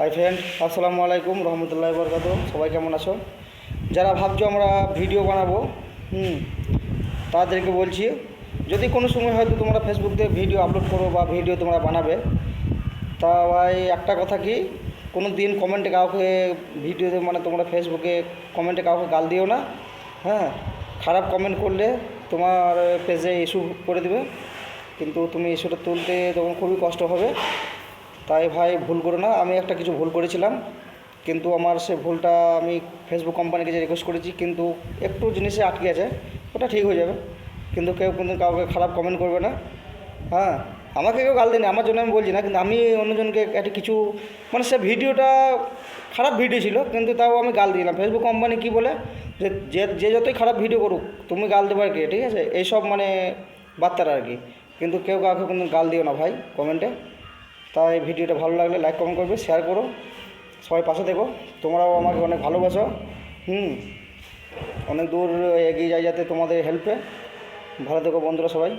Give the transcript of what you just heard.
Hi friend আসসালামু আলাইকুম রহমতুল্লাহ বরকাত সবাই কেমন আছো? যারা ভাবছ আমরা ভিডিও বানাবো, হুম, তাদেরকে বলছি, যদি কোনো সময় হয়তো তোমরা ফেসবুক দিয়ে ভিডিও আপলোড করো বা ভিডিও তোমরা বানাবে, তা ভাই একটা কথা কি কোনো দিন কমেন্টে কাউকে ভিডিওতে মানে তোমরা ফেসবুকে কমেন্টে কাউকে গাল দিও না হ্যাঁ খারাপ কমেন্ট করলে তোমার পেজে ইস্যু করে দেবে। কিন্তু তুমি ইস্যুটা তুলতে তখন খুবই কষ্ট হবে। তাই ভাই ভুল করো না, আমি একটা কিছু ভুল করেছিলাম, কিন্তু আমার সে ভুলটা আমি ফেসবুক কোম্পানিকে যে রিকোয়েস্ট করেছি, কিন্তু একটু জিনিসে আটকে আছে, ওটা ঠিক হয়ে যাবে, কিন্তু কেউ কিন্তু কাউকে খারাপ কমেন্ট করবে না হ্যাঁ আমাকে কেউ গাল দেয়নি, আমার জন্য আমি বলছি না, কিন্তু আমি অন্যজনকে একটা কিছু মানে সে ভিডিওটা খারাপ ভিডিও ছিল, কিন্তু তাও আমি গাল দিলাম। ফেসবুক কোম্পানি কি বলে, যে যে যতই খারাপ ভিডিও করুক, তুমি গাল দেবে আর কি, ঠিক আছে? এইসব মানে বার্তারা আর কি, কিন্তু কেউ কাউকে কিন্তু গাল দিও না ভাই কমেন্টে তাই ভিডিওটা ভালো লাগলে লাইক কমেন্ট করবে শেয়ার করো। সবাই পাশে দেখো তোমরাও আমাকে অনেক ভালোবাসো। হুম, অনেক দূর এগিয়ে যায় যাতে তোমাদের হেল্পে ভালো থেকো বন্ধুরা সবাই।